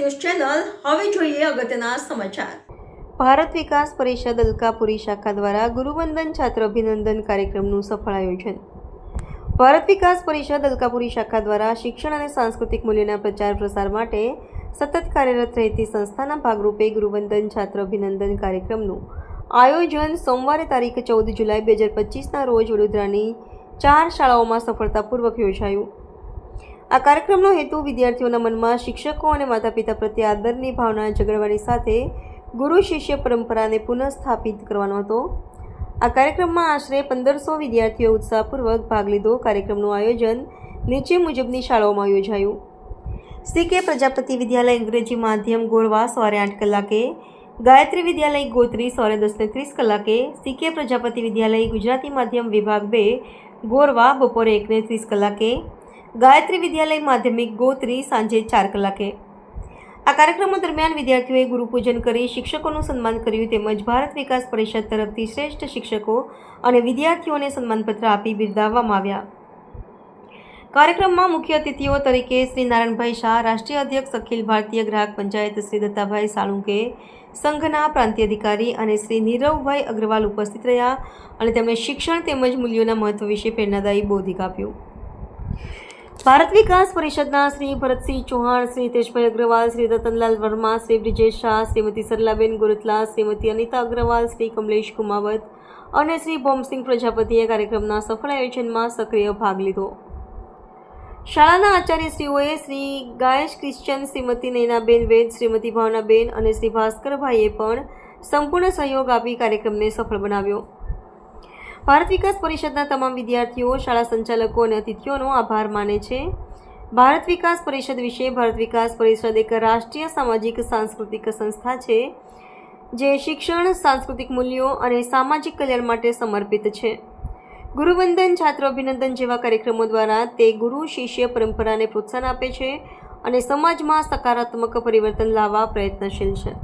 જોઈએ અગત્યના સમાચાર. ભારત વિકાસ પરિષદ અલકાપુરી શાખા દ્વારા ગુરુવંદન છાત્ર અભિનંદન કાર્યક્રમનું સફળ આયોજન. ભારત વિકાસ પરિષદ અલકાપુરી શાખા દ્વારા શિક્ષણ અને સાંસ્કૃતિક મૂલ્યોના પ્રચાર પ્રસાર માટે સતત કાર્યરત રહેતી સંસ્થાના ભાગરૂપે ગુરુવંદન છાત્ર અભિનંદન કાર્યક્રમનું આયોજન સોમવારે તારીખ ચૌદ જુલાઈ બે હજાર પચીસના રોજ વડોદરાની ચાર શાળાઓમાં સફળતાપૂર્વક યોજાયું. આ કાર્યક્રમનો હેતુ વિદ્યાર્થીઓના મનમાં શિક્ષકો અને માતા પિતા પ્રત્યે આદરની ભાવના જગાડવાની સાથે ગુરુ શિષ્ય પરંપરાને પુનઃસ્થાપિત કરવાનો હતો. આ કાર્યક્રમમાં આશરે પંદરસો વિદ્યાર્થીઓ ઉત્સાહપૂર્વક ભાગ લીધો. કાર્યક્રમનું આયોજન નીચે મુજબની શાળાઓમાં યોજાયું. સી કે પ્રજાપતિ વિદ્યાલય અંગ્રેજી માધ્યમ ગોરવા સવારે આઠ કલાકે, ગાયત્રી વિદ્યાલય ગોત્રી સવારે દસને ત્રીસ કલાકે સી કે પ્રજાપતિ વિદ્યાલય ગુજરાતી માધ્યમ વિભાગ બે ગોરવા બપોરે એકને ત્રીસ કલાકે ગાયત્રી વિદ્યાલય માધ્યમિક ગોત્રી સાંજે ચાર કલાકે. આ કાર્યક્રમો દરમિયાન વિદ્યાર્થીઓએ ગુરુપૂજન કરી શિક્ષકોનું સન્માન કર્યું તેમજ ભારત વિકાસ પરિષદ તરફથી શ્રેષ્ઠ શિક્ષકો અને વિદ્યાર્થીઓને સન્માનપત્ર આપી બિરદાવવામાં આવ્યા. કાર્યક્રમમાં મુખ્ય અતિથિઓ તરીકે શ્રી નારાયણભાઈ શાહ, રાષ્ટ્રીય અધ્યક્ષ અખિલ ભારતીય ગ્રાહક પંચાયત શ્રી દત્તાભાઈ સાળુંકે, સંઘના પ્રાંતીય અધિકારી અને શ્રી નીરવભાઈ અગ્રવાલ ઉપસ્થિત રહ્યા અને તેમણે શિક્ષણ તેમજ મૂલ્યોના મહત્વ વિશે પ્રેરણાદાયી બોધિક આપ્યું. ભારત વિકાસ પરિષદના શ્રી ભરતસિંહ ચૌહાણ, શ્રી હિતેશભાઈ અગ્રવાલ, શ્રી રતનલાલ વર્મા, શ્રી બ્રિજેશ શાહ, શ્રીમતી સરલાબેન ગુરતલા, શ્રીમતી અનિતા અગ્રવાલ, શ્રી કમલેશ કુમાવત અને શ્રી ભોમસિંહ પ્રજાપતિએ કાર્યક્રમના સફળ આયોજનમાં સક્રિય ભાગ લીધો. શાળાના આચાર્યશ્રીઓએ શ્રી ગાયશ ક્રિશ્ચન, શ્રીમતી નૈનાબેન વેદ, શ્રીમતી ભાવનાબેન અને શ્રી ભાસ્કરભાઈએ પણ સંપૂર્ણ સહયોગ આપી કાર્યક્રમને સફળ બનાવ્યો. ભારત વિકાસ પરિષદના તમામ વિદ્યાર્થીઓ, શાળા સંચાલકો અને અતિથિઓનો આભાર માને છે. ભારત વિકાસ પરિષદ વિશે ભારત વિકાસ પરિષદ એક રાષ્ટ્રીય સામાજિક સાંસ્કૃતિક સંસ્થા છે, જે શિક્ષણ, સાંસ્કૃતિક મૂલ્યો અને સામાજિક કલ્યાણ માટે સમર્પિત છે. ગુરુવંદન, છાત્ર અભિનંદન જેવા કાર્યક્રમો દ્વારા તે ગુરુ, શિષ્ય, પરંપરાને પ્રોત્સાહન આપે છે અને સમાજમાં સકારાત્મક પરિવર્તન લાવવા પ્રયત્નશીલ છે.